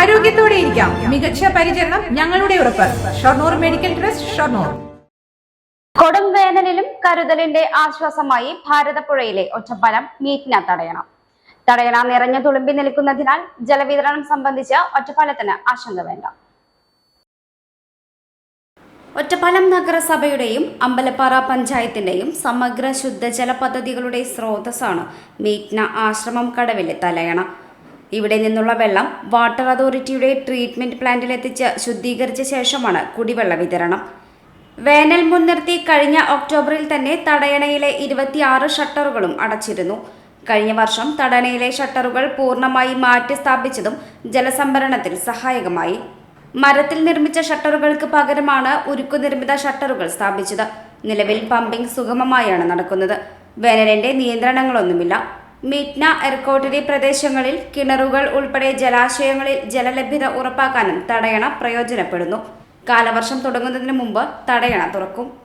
ആരോഗ്യത്തോടെ ഇരിക്കാം. മികച്ച പരിചരണം ഞങ്ങളുടെ ഉറപ്പ്. Shoranur medical trust Shoranur. കൊടും വേനലിലും കരുതലിന്റെ ആശ്വാസമായി ഭാരതപ്പുഴയിലെ ഒറ്റപ്പാലം മീറ്റിന തടയണം. തടയണ നിറഞ്ഞു തുളുമ്പി നിൽക്കുന്നതിനാൽ ജലവിതരണം സംബന്ധിച്ച് ഒറ്റപ്പാലത്തിന് ആശങ്ക വേണ്ട. ഒറ്റപ്പാലം നഗരസഭയുടെയും അമ്പലപ്പാറ പഞ്ചായത്തിന്റെയും സമഗ്ര ശുദ്ധജല പദ്ധതികളുടെ സ്രോതസ്സാണ് മീറ്റ്ന ആശ്രമം കടവിലെ തലയണ. ഇവിടെ നിന്നുള്ള വെള്ളം വാട്ടർ അതോറിറ്റിയുടെ ട്രീറ്റ്മെന്റ് പ്ലാന്റിലെത്തിച്ച് ശുദ്ധീകരിച്ച ശേഷമാണ് കുടിവെള്ള വിതരണം. വേനൽ മുൻനിർത്തി കഴിഞ്ഞ ഒക്ടോബറിൽ തന്നെ തടയണയിലെ ഇരുപത്തിയാറ് ഷട്ടറുകളും അടച്ചിരുന്നു. കഴിഞ്ഞ വർഷം തടയണയിലെ ഷട്ടറുകൾ പൂർണമായി മാറ്റി സ്ഥാപിച്ചതും ജലസംഭരണത്തിൽ സഹായകമായി. മരത്തിൽ നിർമ്മിച്ച ഷട്ടറുകൾക്ക് പകരമാണ് ഉരുക്കു നിർമ്മിത ഷട്ടറുകൾ സ്ഥാപിച്ചത്. നിലവിൽ പമ്പിംഗ് സുഗമമായാണ് നടക്കുന്നത്. വേനലിന്റെ നിയന്ത്രണങ്ങളൊന്നുമില്ല. മീറ്റ്ന എർക്കോട്ടിരി പ്രദേശങ്ങളിൽ കിണറുകൾ ഉൾപ്പെടെ ജലാശയങ്ങളിൽ ജലലഭ്യത ഉറപ്പാക്കാനും തടയണ പ്രയോജനപ്പെടുന്നു. കാലവർഷം തുടങ്ങുന്നതിന് മുമ്പ് തടയണ തുറക്കും.